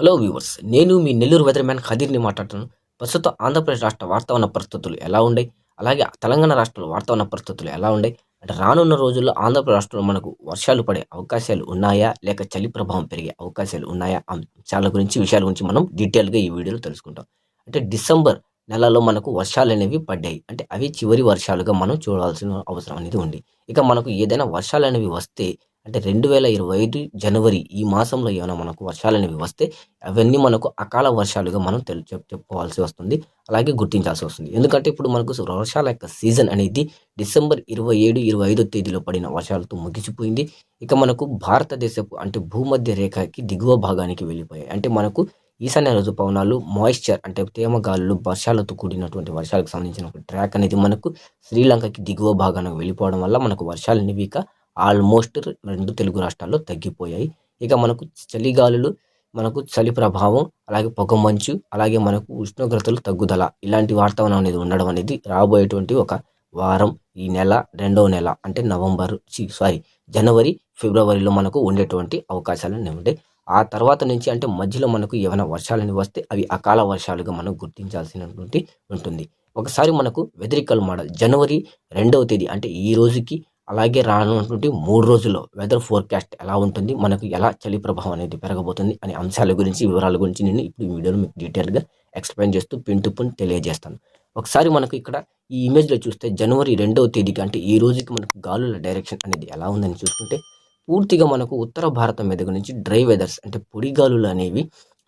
Hello viewers నేను మీ Nellore weather man ఖదీర్ని మాట్లాడుతున్నాను. ప్రస్తుతం ఆంధ్రప్రదేశ్ రాష్ట్ర వాతావరణ పరిస్థితులు ఎలా ఉన్నాయి? అలాగే తెలంగాణ రాష్ట్రంలో వాతావరణ పరిస్థితులు ఎలా ఉన్నాయి? అంటే రానున్న రోజుల్లో ఆంధ్రప్రదేశ్ రాష్ట్రంలో మనకు వర్షాలు పడే అవకాశాలు ఉన్నాయా? లేక చలి ప్రభావం పెరిగే అవకాశాలు ఉన్నాయా? అంశాల గురించి విషయాల గురించి మనం డీటెయిల్గా ఈ వీడియోలో తెలుసుకుంటాం. అంటే డిసెంబర్ నెలలో మనకు వర్షాలు అనేవి పడ్డాయి. అంటే అవి చివరి వర్షాలుగా మనం చూడాల్సిన అవసరం అనేది ఉంది. ఇక మనకు ఏదైనా వర్షాలు అనేవి వస్తే అంటే రెండు వేల ఇరవై ఐదు జనవరి ఈ మాసంలో ఏమైనా మనకు వర్షాలు అనేవి వస్తే అవన్నీ మనకు అకాల వర్షాలుగా మనం తెలు చెప్పుకోవాల్సి వస్తుంది. అలాగే గుర్తించాల్సి వస్తుంది. ఎందుకంటే ఇప్పుడు మనకు వర్షాల యొక్క సీజన్ అనేది డిసెంబర్ ఇరవై ఏడు ఇరవై ఐదో తేదీలో పడిన వర్షాలతో ముగిసిపోయింది. ఇక మనకు భారతదేశపు అంటే భూమధ్య రేఖకి దిగువ భాగానికి వెళ్ళిపోయాయి. అంటే మనకు ఈశాన్య ఋతుపవనాలు మాయిశ్చర్ అంటే తేమ గాలులు వర్షాలతో కూడినటువంటి వర్షాలకు సంబంధించిన ఒక ట్రాక్ అనేది మనకు శ్రీలంకకి దిగువ భాగానికి వెళ్ళిపోవడం వల్ల మనకు వర్షాలు అనేవి ఇక ఆల్మోస్ట్ రెండు తెలుగు రాష్ట్రాల్లో తగ్గిపోయాయి. ఇక మనకు చలిగాలులు మనకు చలి ప్రభావం అలాగే పొగమంచు అలాగే మనకు ఉష్ణోగ్రతలు తగ్గుదల ఇలాంటి వాతావరణం అనేది ఉండడం అనేది రాబోయేటువంటి ఒక వారం ఈ నెల రెండవ నెల అంటే నవంబర్ సారీ జనవరి ఫిబ్రవరిలో మనకు ఉండేటువంటి అవకాశాలు ఉంటాయి. ఆ తర్వాత నుంచి అంటే మధ్యలో మనకు ఏమైనా వర్షాలని వస్తే అవి అకాల వర్షాలుగా మనం గుర్తించాల్సినటువంటి ఉంటుంది. ఒకసారి మనకు వెదరికల్ మోడల్ జనవరి రెండవ తేదీ అంటే ఈ రోజుకి అలాగే రానున్నటువంటి మూడు రోజుల్లో వెదర్ ఫోర్కాస్ట్ ఎలా ఉంటుంది? మనకు ఎలా చలి ప్రభావం అనేది పెరగబోతుంది? అనే అంశాల గురించి వివరాల గురించి నేను ఇప్పుడు ఈ వీడియోలో మీకు డీటెయిల్గా ఎక్స్ప్లెయిన్ చేస్తూ పిన్ టు పిన్ తెలియజేస్తాను. ఒకసారి మనకు ఇక్కడ ఈ ఇమేజ్లో చూస్తే జనవరి రెండవ తేదీకి అంటే ఈ రోజుకి మనకు గాలుల డైరెక్షన్ అనేది ఎలా ఉందని చూసుకుంటే పూర్తిగా మనకు ఉత్తర భారతం మీద నుంచి డ్రై వెదర్స్ అంటే పొడిగాలులు అనేవి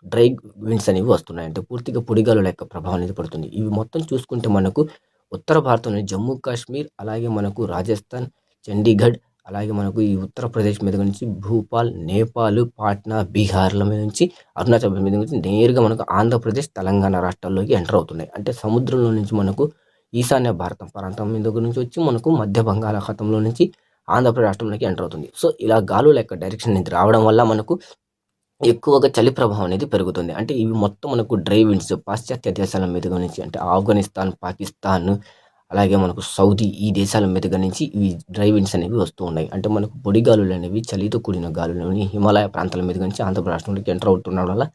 డ్రై విండ్స్ అనేవి వస్తున్నాయి. అంటే పూర్తిగా పొడిగాలుల యొక్క ప్రభావం అనేది పడుతుంది. ఇవి మొత్తం చూసుకుంటే మనకు ఉత్తర భారతంలోని జమ్మూ కాశ్మీర్ అలాగే మనకు రాజస్థాన్ చండీగఢ్ అలాగే మనకు ఈ ఉత్తరప్రదేశ్ మీద నుంచి భూపాల్ నేపాల్ పాట్నా బీహార్ల మీద నుంచి అరుణాచల్ మీద నుంచి నేరుగా మనకు ఆంధ్రప్రదేశ్ తెలంగాణ రాష్ట్రాల్లోకి ఎంటర్ అవుతున్నాయి. అంటే సముద్రంలో నుంచి మనకు ఈశాన్య భారతం ప్రాంతం మీద నుంచి వచ్చి మనకు మధ్య బంగాళాఖాతంలో నుంచి ఆంధ్రప్రదేశ్ రాష్ట్రంలోకి ఎంటర్ అవుతుంది. సో ఇలా గాలుల యొక్క డైరెక్షన్ అనేది రావడం వల్ల మనకు ఎక్కువగా చలి ప్రభావం అనేది పెరుగుతుంది. అంటే ఇవి మొత్తం మనకు డ్రై విండ్స్ పాశ్చాత్య దేశాల మీద నుంచి అంటే ఆఫ్ఘనిస్తాన్ పాకిస్తాన్ అలాగే మనకు సౌదీ ఈ దేశాల మీదుగ నుంచి ఇవి డ్రై విండ్స్ అనేవి వస్తూ ఉన్నాయి. అంటే మనకు పొడి గాలులు అనేవి చలితో కూడిన గాలులు హిమాలయ ప్రాంతాల మీద నుంచి ఆంధ్రప్రదేశ్ రాష్ట్రంలోకి ఎంటర్ అవుతుండడం వల్ల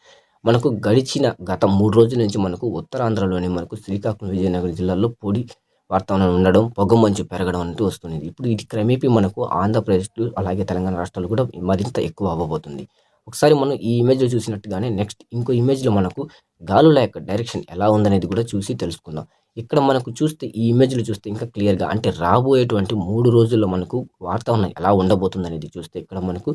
మనకు గడిచిన గత మూడు రోజుల నుంచి మనకు ఉత్తరాంధ్రలోని మనకు శ్రీకాకుళం విజయనగరం జిల్లాలో పొడి వాతావరణం ఉండడం పొగమంచు పెరగడం అనేది వస్తుంది ఇప్పుడు ఇది క్రమేపీ మనకు ఆంధ్రప్రదేశ్ అలాగే తెలంగాణ రాష్ట్రాలు కూడా మరింత ఎక్కువ అవ్వబోతుంది. ఒకసారి మనం ఈ ఇమేజ్లో చూసినట్టుగానే నెక్స్ట్ ఇంకో ఇమేజ్లో మనకు గాలుల యొక్క డైరెక్షన్ ఎలా ఉందనేది కూడా చూసి తెలుసుకుందాం. ఇక్కడ మనకు చూస్తే ఈ ఇమేజ్లు చూస్తే ఇంకా క్లియర్గా అంటే రాబోయేటువంటి మూడు రోజుల్లో మనకు వాతావరణం ఎలా ఉండబోతుంది అనేది చూస్తే ఇక్కడ మనకు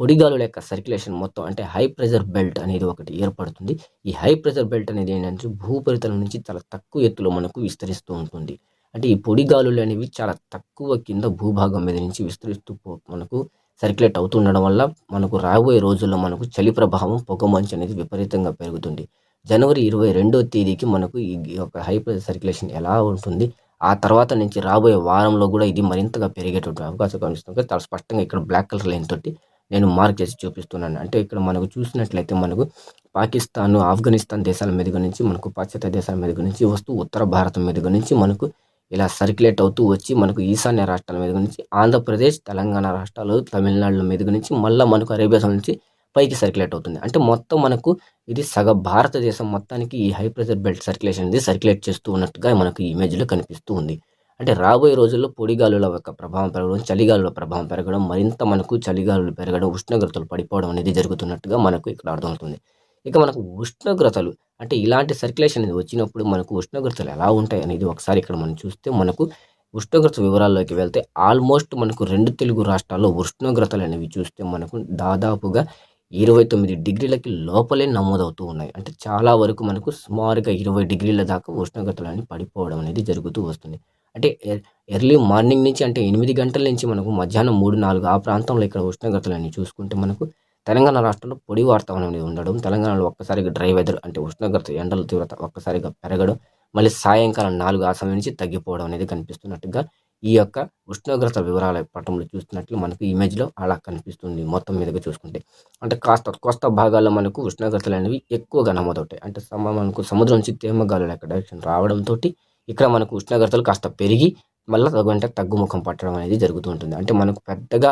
పొడిగాలుల యొక్క సర్క్యులేషన్ మొత్తం అంటే హై ప్రెజర్ బెల్ట్ అనేది ఒకటి ఏర్పడుతుంది. ఈ హై ప్రెజర్ బెల్ట్ అనేది ఏంటంటే భూపరితలం నుంచి చాలా తక్కువ ఎత్తులో మనకు విస్తరిస్తూ ఉంటుంది. అంటే ఈ పొడిగాలులు అనేవి చాలా తక్కువ కింద భూభాగం మీద నుంచి విస్తరిస్తూ మనకు సర్క్యులేట్ అవుతుండడం వల్ల మనకు రాబోయే రోజుల్లో మనకు చలి ప్రభావం పొగమంచు అనేది విపరీతంగా పెరుగుతుంది. జనవరి ఇరవై రెండో తేదీకి మనకు ఈ యొక్క హై ప్రెషర్ సర్క్యులేషన్ ఎలా ఉంటుంది? ఆ తర్వాత నుంచి రాబోయే వారంలో కూడా ఇది మరింతగా పెరిగేటువంటి అవకాశం కనిపిస్తుంది. చాలా స్పష్టంగా ఇక్కడ బ్లాక్ కలర్ లైన్ తోటి నేను మార్క్ చేసి చూపిస్తున్నాను. అంటే ఇక్కడ మనకు చూసినట్లయితే మనకు పాకిస్తాన్ ఆఫ్ఘనిస్తాన్ దేశాల మీదుగా నుంచి మనకు పాశ్చాత్య దేశాల మీదుగా నుంచి వస్తూ ఉత్తర భారతం మీదుగా నుంచి మనకు ఇలా సర్క్యులేట్ అవుతూ వచ్చి మనకు ఈశాన్య రాష్ట్రాల మీద నుంచి ఆంధ్రప్రదేశ్ తెలంగాణ రాష్ట్రాలు తమిళనాడుల మీద నుంచి మళ్ళీ మనకు అరేబియా నుంచి పైకి సర్క్యులేట్ అవుతుంది. అంటే మొత్తం మనకు ఇది సగ భారతదేశం మొత్తానికి ఈ హై ప్రెషర్ బెల్ట్ సర్క్యులేషన్ అనేది సర్క్యులేట్ చేస్తూ ఉన్నట్టుగా మనకు ఈ ఇమేజ్లో కనిపిస్తూ ఉంది. అంటే రాబోయే రోజుల్లో పొడిగాలుల యొక్క ప్రభావం పెరగడం చలిగాలుల ప్రభావం పెరగడం మరింత మనకు చలిగాలులు పెరగడం ఉష్ణోగ్రతలు పడిపోవడం అనేది జరుగుతున్నట్టుగా మనకు ఇక్కడ అర్థమవుతుంది. ఇక మనకు ఉష్ణోగ్రతలు అంటే ఇలాంటి సర్క్యులేషన్ అనేది వచ్చినప్పుడు మనకు ఉష్ణోగ్రతలు ఎలా ఉంటాయి అనేది ఒకసారి ఇక్కడ మనం చూస్తే మనకు ఉష్ణోగ్రత వివరాల్లోకి వెళ్తే ఆల్మోస్ట్ మనకు రెండు తెలుగు రాష్ట్రాల్లో ఉష్ణోగ్రతలు అనేవి చూస్తే మనకు దాదాపుగా ఇరవై తొమ్మిది డిగ్రీలకి లోపలే నమోదవుతూ ఉన్నాయి. అంటే చాలా వరకు మనకు సుమారుగా ఇరవై డిగ్రీల దాకా ఉష్ణోగ్రతలు అని పడిపోవడం అనేది జరుగుతూ వస్తుంది. అంటే ఎర్లీ మార్నింగ్ నుంచి అంటే ఎనిమిది గంటల నుంచి మనకు మధ్యాహ్నం మూడు నాలుగు ఆ ప్రాంతంలో ఇక్కడ ఉష్ణోగ్రతలు చూసుకుంటే మనకు తెలంగాణ రాష్ట్రంలో పొడి వాతావరణం అనేది ఉండడం తెలంగాణలో ఒక్కసారిగా డ్రై వెదర్ అంటే ఉష్ణోగ్రత ఎండల తీవ్రత ఒక్కసారిగా పెరగడం మళ్ళీ సాయంకాలం నాలుగు ఆ సమయం నుంచి తగ్గిపోవడం అనేది కనిపిస్తున్నట్టుగా ఈ యొక్క ఉష్ణోగ్రత వివరాల పటంలో చూస్తున్నట్లు మనకు ఇమేజ్లో అలా కనిపిస్తుంది మొత్తం మీదగా చూసుకుంటే. అంటే కాస్త కొత్త భాగాల్లో మనకు ఉష్ణోగ్రతలు అనేవి ఎక్కువగా నమోదవుతాయి. అంటే సమ మనకు సముద్రం నుంచి తేమగాలు యొక్క డైరెక్షన్ రావడంతో ఇక్కడ మనకు ఉష్ణోగ్రతలు కాస్త పెరిగి మళ్ళీ తగ్గుంటే తగ్గుముఖం పట్టడం అనేది జరుగుతూ ఉంటుంది. అంటే మనకు పెద్దగా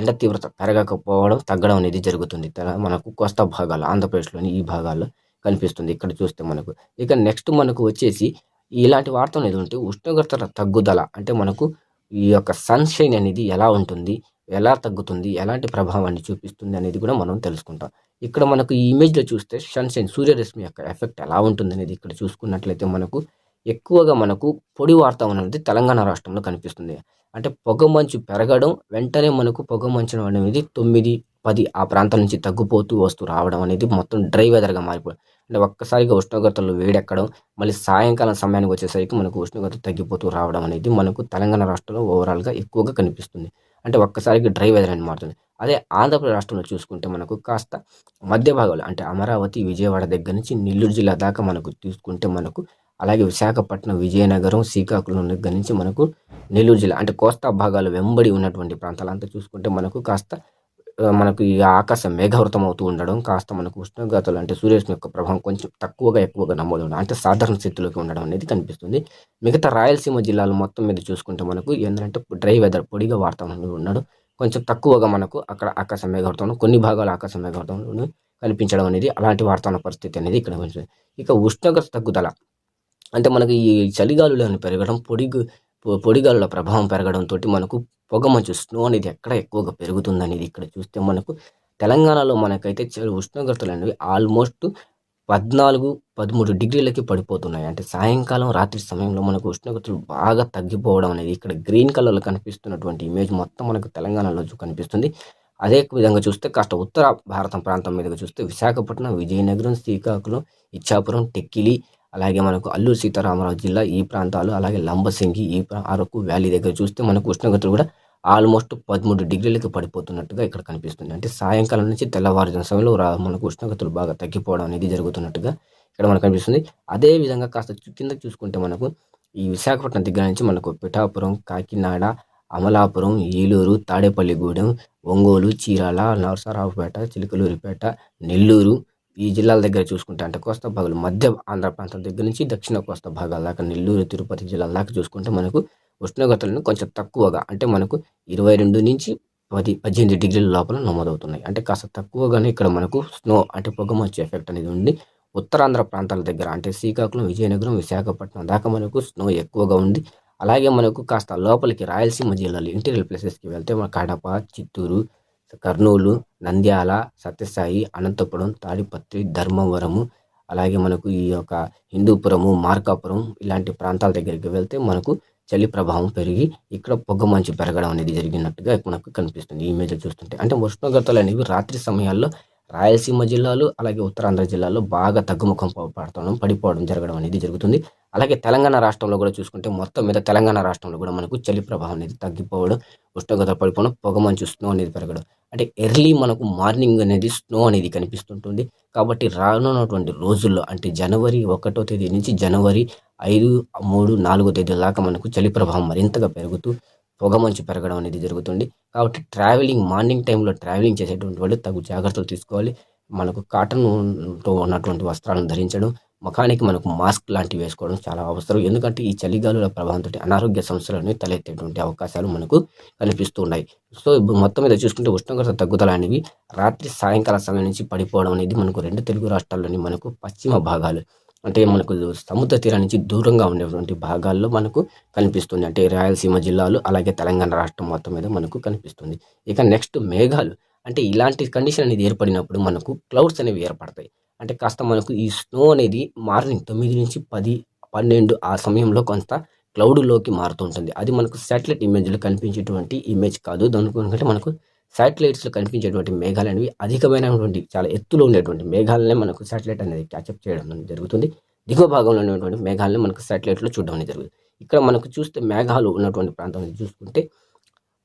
ఎండ తీవ్రత పెరగకపోవడం తగ్గడం అనేది జరుగుతుంది. మనకు కోస్తా భాగాలు ఆంధ్రప్రదేశ్లోని ఈ భాగాల్లో కనిపిస్తుంది ఇక్కడ చూస్తే మనకు. ఇక నెక్స్ట్ మనకు వచ్చేసి ఇలాంటి వార్త అనేది ఉంటే ఉష్ణోగ్రత తగ్గుదల అంటే మనకు ఈ యొక్క సన్షైన్ అనేది ఎలా ఉంటుంది ఎలా తగ్గుతుంది ఎలాంటి ప్రభావాన్ని చూపిస్తుంది అనేది కూడా మనం తెలుసుకుంటాం. ఇక్కడ మనకు ఈ ఇమేజ్లో చూస్తే సన్షైన్ సూర్యరశ్మి యొక్క ఎఫెక్ట్ ఎలా ఉంటుంది అనేది ఇక్కడ చూసుకున్నట్లయితే మనకు ఎక్కువగా మనకు పొడి వాతావరణం అనేది తెలంగాణ రాష్ట్రంలో కనిపిస్తుంది. అంటే పొగమంచు పెరగడం వెంటనే మనకు పొగమంచు అనేది తొమ్మిది పది ఆ ప్రాంతం నుంచి తగ్గిపోతూ వస్తూ రావడం అనేది మొత్తం డ్రై వెదర్గా మారిపోయింది అంటే ఒక్కసారిగా ఉష్ణోగ్రతలు వేడెక్కడం మళ్ళీ సాయంకాలం సమయానికి వచ్చేసరికి మనకు ఉష్ణోగ్రత తగ్గిపోతూ రావడం అనేది మనకు తెలంగాణ రాష్ట్రంలో ఓవరాల్గా ఎక్కువగా కనిపిస్తుంది. అంటే ఒక్కసారిగా డ్రై వెదర్ అని మారుతుంది. అదే ఆంధ్రప్రదేశ్ రాష్ట్రంలో చూసుకుంటే మనకు కాస్త మధ్య భాగంలో అంటే అమరావతి విజయవాడ దగ్గర నుంచి నెల్లూరు జిల్లా దాకా మనకు తీసుకుంటే మనకు అలాగే విశాఖపట్నం విజయనగరం శ్రీకాకుళం దగ్గర నుంచి మనకు నెల్లూరు జిల్లా అంటే కోస్తా భాగాలు వెంబడి ఉన్నటువంటి ప్రాంతాలంతా చూసుకుంటే మనకు కాస్త మనకు ఈ ఆకాశం మేఘావృతం అవుతూ ఉండడం కాస్త మనకు ఉష్ణోగ్రతలు అంటే సూర్యరశ్మి యొక్క ప్రభావం కొంచెం తక్కువగా ఎక్కువగా నమోదు ఉండడం అంటే సాధారణ స్థితిలోకి ఉండడం అనేది కనిపిస్తుంది. మిగతా రాయలసీమ జిల్లాలు మొత్తం మీద చూసుకుంటే మనకు ఏంటంటే డ్రై వెదర్ పొడిగా వాతావరణంలో ఉండడం కొంచెం తక్కువగా మనకు అక్కడ ఆకాశ మేఘవృతం కొన్ని భాగాలు ఆకాశ మేఘావృతంలో కనిపించడం అనేది అలాంటి వాతావరణ పరిస్థితి అనేది ఇక్కడ కనిపిస్తుంది. ఇక ఉష్ణోగ్రత తగ్గుదల అంటే మనకి ఈ చలిగాలులను పెరగడం పొడి పొ- పొడిగాలుల ప్రభావం పెరగడంతో మనకు పొగమంచు స్నో అనేది ఎక్కడ ఎక్కువగా పెరుగుతుంది అనేది ఇక్కడ చూస్తే మనకు తెలంగాణలో మనకైతే చ- ఉష్ణోగ్రతలు అనేవి ఆల్మోస్ట్ పద్నాలుగు పదమూడు డిగ్రీలకి పడిపోతున్నాయి. అంటే సాయంకాలం రాత్రి సమయంలో మనకు ఉష్ణోగ్రతలు బాగా తగ్గిపోవడం అనేది ఇక్కడ గ్రీన్ కలర్లో కనిపిస్తున్నటువంటి ఇమేజ్ మొత్తం మనకు తెలంగాణలో కనిపిస్తుంది. అదే విధంగా చూస్తే కాస్త ఉత్తర భారతం ప్రాంతం మీదుగా చూస్తే విశాఖపట్నం విజయనగరం శ్రీకాకుళం ఇచ్చాపురం టెక్కిలి అలాగే మనకు అల్లూరు సీతారామరాజు జిల్లా ఈ ప్రాంతాలు అలాగే లంబసింగి ఈ ప్రా- అరకు వ్యాలీ దగ్గర చూస్తే మనకు ఉష్ణోగ్రతలు కూడా ఆల్మోస్ట్ పదమూడు డిగ్రీలకి పడిపోతున్నట్టుగా ఇక్కడ కనిపిస్తుంది. అంటే సాయంకాలం నుంచి తెల్లవారుజాము సమయంలో మనకు ఉష్ణోగ్రతలు బాగా తగ్గిపోవడం అనేది జరుగుతున్నట్టుగా ఇక్కడ మనకు కనిపిస్తుంది. అదే విధంగా కాస్త కింద చూసుకుంటే మనకు ఈ విశాఖపట్నం దగ్గర నుంచి మనకు పిఠాపురం కాకినాడ అమలాపురం ఏలూరు తాడేపల్లిగూడెం ఒంగోలు చీరాల నరసరావుపేట చిలుకలూరిపేట నెల్లూరు ఈ జిల్లాల దగ్గర చూసుకుంటే అంటే కోస్తా భాగాలు మధ్య ఆంధ్ర ప్రాంతం దగ్గర నుంచి దక్షిణ కోస్తా భాగాల దాకా నెల్లూరు తిరుపతి జిల్లాల దాకా చూసుకుంటే మనకు ఉష్ణోగ్రతలను కొంచెం తక్కువగా అంటే మనకు ఇరవై రెండు నుంచి పది పద్దెనిమిది డిగ్రీల లోపల నమోదవుతున్నాయి. అంటే కాస్త తక్కువగానే ఇక్కడ మనకు స్నో అంటే పొగమంచు ఎఫెక్ట్ అనేది ఉంది. ఉత్తరాంధ్ర ప్రాంతాల దగ్గర అంటే శ్రీకాకుళం విజయనగరం విశాఖపట్నం దాకా మనకు స్నో ఎక్కువగా ఉంది. అలాగే మనకు కాస్త లోపలికి రాయలసీమ జిల్లాలో ఇంటీరియర్ ప్లేసెస్కి వెళ్తే మన కడప చిత్తూరు కర్నూలు నంద్యాల సత్యసాయి అనంతపురం తాడిపత్రి ధర్మవరము అలాగే మనకు ఈ యొక్క హిందూపురము మార్కాపురం ఇలాంటి ప్రాంతాల దగ్గరికి వెళ్తే మనకు చలి ప్రభావం పెరిగి ఇక్కడ పొగ మంచు పెరగడం అనేది జరిగినట్టుగా మనకు కనిపిస్తుంది ఈ ఇమేజ్ చూస్తుంటే. అంటే ఉష్ణోగ్రతలు అనేవి రాత్రి సమయాల్లో రాయలసీమ జిల్లాలు అలాగే ఉత్తరాంధ్ర జిల్లాలో బాగా తగ్గుముఖం ప- పడటం పడిపోవడం జరగడం అనేది జరుగుతుంది. అలాగే తెలంగాణ రాష్ట్రంలో కూడా చూసుకుంటే మొత్తం మీద తెలంగాణ రాష్ట్రంలో కూడా మనకు చలి ప్రభావం అనేది తగ్గిపోవడం ఉష్ణోగ్రత పడిపోవడం పొగ మంచు స్నో అనేది పెరగడం అంటే ఎర్లీ మనకు మార్నింగ్ అనేది స్నో అనేది కనిపిస్తుంటుంది. కాబట్టి రానున్నటువంటి రోజుల్లో అంటే జనవరి ఒకటో తేదీ నుంచి జనవరి ఐదు మూడు నాలుగో తేదీ దాకా మనకు చలి ప్రభావం మరింతగా పెరుగుతూ పొగమంచు పెరగడం అనేది జరుగుతుంది. కాబట్టి ట్రావెలింగ్ మార్నింగ్ టైంలో ట్రావెలింగ్ చేసేటువంటి వాళ్ళు తగు జాగ్రత్తలు తీసుకోవాలి. మనకు కాటన్తో ఉన్నటువంటి వస్త్రాలను ధరించడం ముఖానికి మనకు మాస్క్ లాంటివి వేసుకోవడం చాలా అవసరం. ఎందుకంటే ఈ చలిగాలుల ప్రభావంతో అనారోగ్య సమస్యలను తలెత్తేటువంటి అవకాశాలు మనకు కనిపిస్తూ ఉన్నాయి సో ఇప్పుడు మొత్తం మీద చూసుకుంటే ఉష్ణోగ్రత తగ్గుదల అనేవి రాత్రి సాయంకాల సమయం నుంచి పడిపోవడం అనేది మనకు రెండు తెలుగు రాష్ట్రాల్లోని మనకు పశ్చిమ భాగాలు. అంటే మనకు సముద్ర తీరం నుంచి దూరంగా ఉండేటువంటి భాగాల్లో మనకు కనిపిస్తుంది. అంటే రాయలసీమ జిల్లాలు అలాగే తెలంగాణ రాష్ట్రం మొత్తం మీద మనకు కనిపిస్తుంది. ఇక నెక్స్ట్ మేఘాలు. అంటే ఇలాంటి కండిషన్ అనేది ఏర్పడినప్పుడు మనకు క్లౌడ్స్ అనేవి ఏర్పడతాయి. అంటే కాస్త మనకు ఈ స్నో అనేది మార్నింగ్ తొమ్మిది నుంచి పది పన్నెండు ఆ సమయంలో కొంత క్లౌడ్లోకి మారుతుంటుంది అది మనకు శాటిలైట్ ఇమేజ్లో కనిపించేటువంటి ఇమేజ్ కాదు. దానికి మనకు శాటిలైట్స్లో కనిపించేటువంటి మేఘాలు అనేవి అధికమైనటువంటి చాలా ఎత్తులో ఉండేటువంటి మేఘాలనే మనకు శాటిలైట్ అనేది క్యాచప్ చేయడం జరుగుతుంది. దిగువ భాగంలో ఉన్నటువంటి మేఘాలను మనకు శాటిలైట్లో చూడడం జరుగుతుంది. ఇక్కడ మనకు చూస్తే మేఘాలు ఉన్నటువంటి ప్రాంతం చూసుకుంటే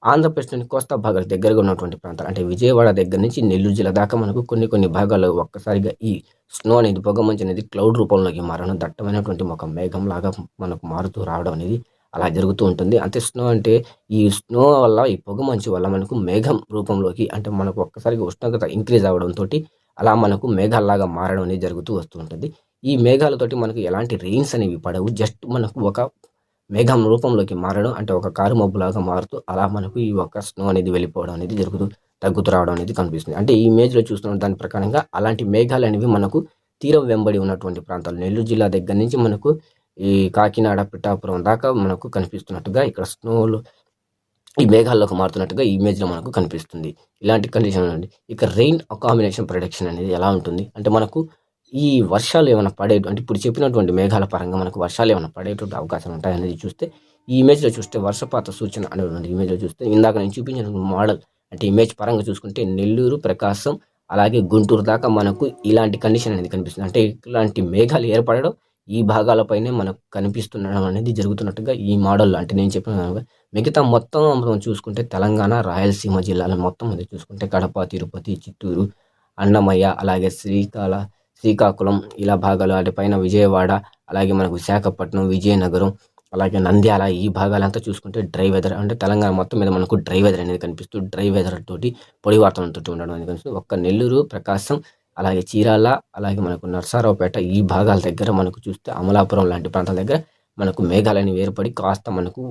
ఆంధ్రప్రదేశ్లోని కోస్తా భాగాల దగ్గరగా ఉన్నటువంటి ప్రాంతాలు అంటే విజయవాడ దగ్గర నుంచి నెల్లూరు జిల్లా దాకా మనకు కొన్ని కొన్ని భాగాల్లో ఒక్కసారిగా ఈ స్నో అనేది పొగమంచు అనేది క్లౌడ్ రూపంలోకి మారడం దట్టమైనటువంటి ఒక మేఘం లాగా మనకు మారుతూ రావడం అనేది అలా జరుగుతూ ఉంటుంది. అంతే స్నో అంటే ఈ స్నో వల్ల ఈ పొగ మంచు వల్ల మనకు మేఘం రూపంలోకి అంటే మనకు ఒక్కసారిగా ఉష్ణోగ్రత ఇంక్రీజ్ అవ్వడంతో అలా మనకు మేఘాల్లాగా మారడం అనేది జరుగుతూ వస్తూ ఉంటుంది. ఈ మేఘాలతోటి మనకు ఎలాంటి రెయిన్స్ అనేవి పడవు. జస్ట్ మనకు ఒక మేఘం రూపంలోకి మారడం అంటే ఒక కారు మబ్బులాగా మారుతూ అలా మనకు ఈ యొక్క స్నో అనేది వెళ్ళిపోవడం అనేది జరుగుతూ తగ్గుతూ రావడం అనేది కనిపిస్తుంది. అంటే ఈ ఇమేజ్లో చూస్తున్న దాని ప్రకారంగా అలాంటి మేఘాలు అనేవి మనకు తీరం వెంబడి ఉన్నటువంటి ప్రాంతాలు. నెల్లూరు జిల్లా దగ్గర నుంచి మనకు ఈ కాకినాడ పిఠాపురం దాకా మనకు కనిపిస్తున్నట్టుగా ఇక్కడ స్నోలు ఈ మేఘాల్లోకి మారుతున్నట్టుగా ఈ ఇమేజ్లో మనకు కనిపిస్తుంది. ఇలాంటి కండిషన్ ఉంది ఇక రెయిన్ అకామినేషన్ ప్రొడక్షన్ అనేది ఎలా ఉంటుంది? అంటే మనకు ఈ వర్షాలు ఏమైనా పడే అంటే ఇప్పుడు చెప్పినటువంటి మేఘాల పరంగా మనకు వర్షాలు ఏమైనా పడేటువంటి అవకాశాలు ఉంటాయనేది చూస్తే ఈ ఇమేజ్లో చూస్తే వర్షపాత సూచన అనేటువంటి ఇమేజ్లో చూస్తే ఇందాక నేను చూపించిన మోడల్ అంటే ఇమేజ్ పరంగా చూసుకుంటే నెల్లూరు ప్రకాశం అలాగే గుంటూరు దాకా మనకు ఇలాంటి కండిషన్ అనేది కనిపిస్తుంది. అంటే ఇలాంటి మేఘాలు ఏర్పడడం ఈ భాగాలపైనే మనకు కనిపిస్తుండడం అనేది జరుగుతున్నట్టుగా ఈ మోడల్ అంటే నేను చెప్పిన మిగతా మొత్తం మనం చూసుకుంటే తెలంగాణ రాయలసీమ జిల్లాలో మొత్తం మనం చూసుకుంటే కడప తిరుపతి చిత్తూరు అన్నమయ్య అలాగే శ్రీకాళ శ్రీకాకుళం ఇలా భాగాలు వాటిపైన పైన విజయవాడ అలాగే మనకు విశాఖపట్నం విజయనగరం అలాగే నంద్యాల ఈ భాగాలంతా చూసుకుంటే డ్రై వెదర్ అంటే తెలంగాణ మొత్తం మీద మనకు డ్రై వెదర్ అనేది కనిపిస్తూ డ్రై వెదర్ తోటి పొడి వాతావరణంతో ఉండడం అనేది కనిపిస్తుంది ఒక్క నెల్లూరు ప్రకాశం అలాగే చీరాల అలాగే మనకు నర్సారావుపేట ఈ భాగాల దగ్గర మనకు చూస్తే అమలాపురం లాంటి ప్రాంతాల దగ్గర మనకు మేఘాలని ఏర్పడి కాస్త మనకు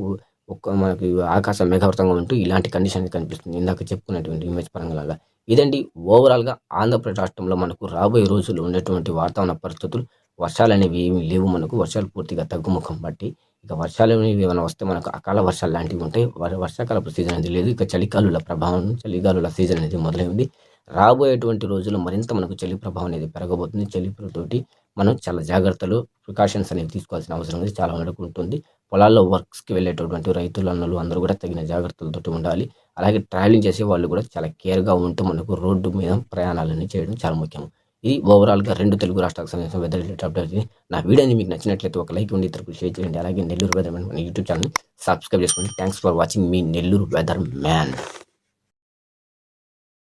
ఒక్క మనకి ఆకాశం మేఘావృతంగా ఉంటూ ఇలాంటి కండిషన్ కనిపిస్తుంది. ఇందాక చెప్పుకున్నటువంటి ఇమేజ్ పరంగా. ఇదండి ఓవరాల్గా ఆంధ్రప్రదేశ్ రాష్ట్రంలో మనకు రాబోయే రోజులు ఉండేటువంటి వాతావరణ పరిస్థితులు. వర్షాలు అనేవి ఏమీ లేవు మనకు. వర్షాలు పూర్తిగా తగ్గుముఖం బట్టి ఇక వర్షాలు అనేవి ఏమైనా వస్తే మనకు అకాల వర్షాలు లాంటివి ఉంటాయి. వర్షాకాలపు సీజన్ అనేది లేదు. ఇక చలికాలుల ప్రభావం చలికాలుల సీజన్ అనేది మొదలైంది. రాబోయేటువంటి రోజుల్లో మరింత మనకు చలి ప్రభావం అనేది పెరగబోతుంది. చలితోటి మనం చాలా జాగ్రత్తలు ప్రికాషన్స్ అనేవి తీసుకోవాల్సిన అవసరం అనేది చాలా మనకు ఉంటుంది. పొలాల్లో వర్క్స్కి వెళ్ళేటటువంటి రైతులు అన్నలు అందరూ కూడా తగిన జాగ్రత్తలతో ఉండాలి. అలాగే ట్రావెలింగ్ చేసే వాళ్ళు కూడా చాలా కేర్గా ఉంటూ మనకు రోడ్డు మీద ప్రయాణాలన్నీ చేయడం చాలా ముఖ్యం. ఇది ఓవరాల్గా రెండు తెలుగు రాష్ట్రాలకు సంబంధించిన వెదర్ రిలేటెడ్ అప్డేట్ నా వీడియోని మీకు నచ్చినట్లయితే ఒక లైక్ ఉండి ఇతరులకు షేర్ చేయండి. అలాగే నెల్లూరు వెదర్ మ్యాన్ మన యూట్యూబ్ ఛానల్ సబ్స్క్రైబ్ చేసుకోండి. థ్యాంక్స్ ఫర్ వాచింగ్ మీ నెల్లూరు వెదర్ మ్యాన్